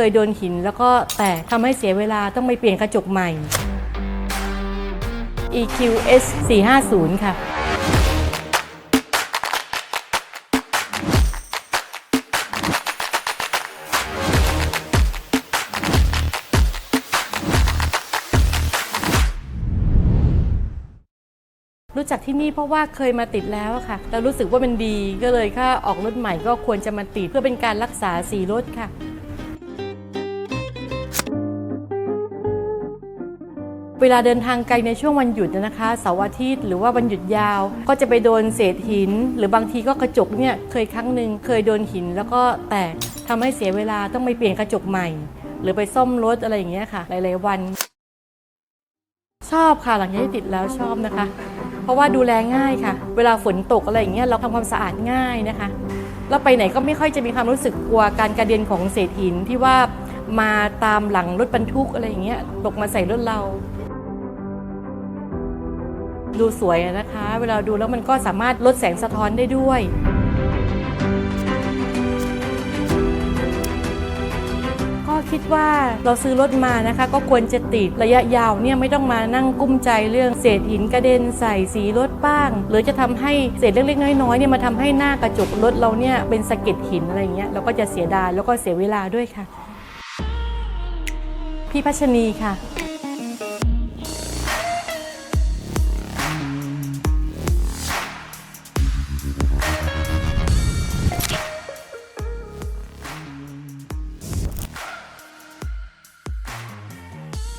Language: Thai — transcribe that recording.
เคยโดนหิน แล้วก็แตกทำให้เสียเวลาต้องไปเปลี่ยนกระจกใหม่ EQS 450 ค่ะ รู้จักที่นี่เพราะว่าเคยมาติดแล้วอะค่ะแล้วรู้สึกว่ามันดีก็เลยถ้าออกรถใหม่ก็ควรจะมาติดเพื่อเป็นการรักษาสีรถค่ะ เวลาเดินทางไกลในช่วงวันหยุดนะคะเสาร์อาทิตย์หรือว่าวันหยุดยาว ก็จะไปโดนเศษหิน หรือบางทีก็กระจกเนี่ยเคยครั้งหนึ่งเคยโดนหินแล้วก็แตกทำให้เสียเวลาต้องไปเปลี่ยนกระจกใหม่ หรือไปซ่อมรถอะไรอย่างเงี้ยค่ะ หลาย ๆ วัน ชอบค่ะหลังจากที่ติดแล้วชอบนะคะ เพราะว่าดูแลง่ายค่ะ เวลาฝนตกอะไรอย่างเงี้ยเราทำความสะอาดง่ายนะคะแล้วไปไหนก็ไม่ค่อยจะมีความรู้สึกกลัวการกระเด็นของเศษหินที่ว่ามาตามหลังรถบรรทุกอะไรอย่างเงี้ยตกมาใส่รถเรา ดูสวยนะคะ เวลาดูแล้วมันก็สามารถลดแสงสะท้อนได้ด้วยก็คิดว่าเราซื้อรถมานะคะ ก็ควรจะติดระยะยาวเนี่ยไม่ต้องมานั่งกุ้มใจเรื่องเศษหินกระเด็นใส่สีรถบ้าง หรือจะทำให้เศษเล็กๆน้อยๆเนี่ยมาทำให้หน้ากระจกรถเราเนี่ยเป็นสะเก็ดหินอะไรอย่างเงี้ยเราก็จะเสียดายแล้วก็เสียเวลาด้วยค่ะ พี่พัชนีค่ะ